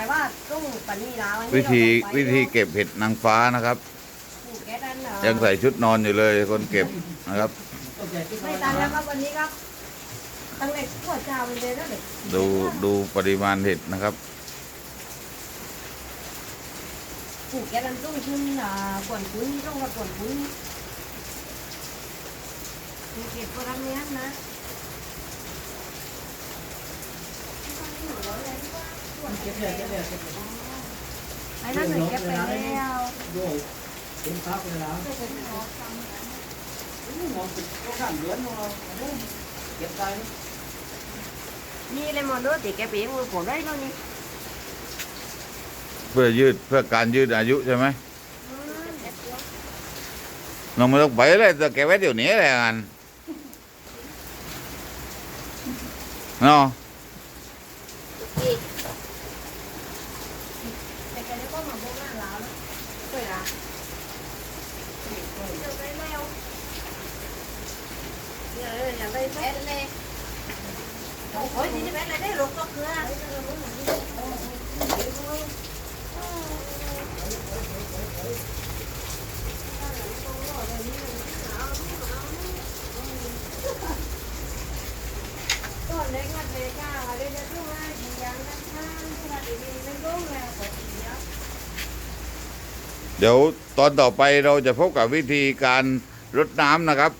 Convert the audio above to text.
ายว่าต้องปันนี้แล้วอันนี้วิธีเราต้องไปวิธีเก็บเห็ดนางฟ้านะครับปลูกแก๊สนั่นเหรอยังใส่ชุดนอนอยู่เลยคนเก็บนะครับ ไม่ตันแล้วครับวันนี้ครับตั้งแต่ขั้วเช้าไปเลยแล้วเด็กดูดูปริมาณเห็ดนะครับปลูกแก๊สนั่นต้องขึ้นอ่ากวนคุ้นต้องกับกวนคุ้นมีเก็บก็ทำเนี้ยนะเก็บเลยเก็บเลยเก็บเลยไอ้นั่นหน่อยเก็บไปแล้วดูเป็นพักเลยแล้วมองติดก็ข้ามเดือนมองเก็บไปนี่เลยมอนด้วยติแกปีมือผมได้แล้วนี่เพื่อยืดเพื่อการยืดอายุใช่ไหมเราไม่ต้องไปเลยจะเก็บไว้เดี๋ยวนี้แหละกันเนาะ แต่แกนี่ก็มาพวกหน้าร้านสวยนะเดี๋ยวไปแล้วเดี๋ยวอยากไเดี๋ยวตอนต่อไปเราจะพบกับวิธีการรดน้ำนะครับ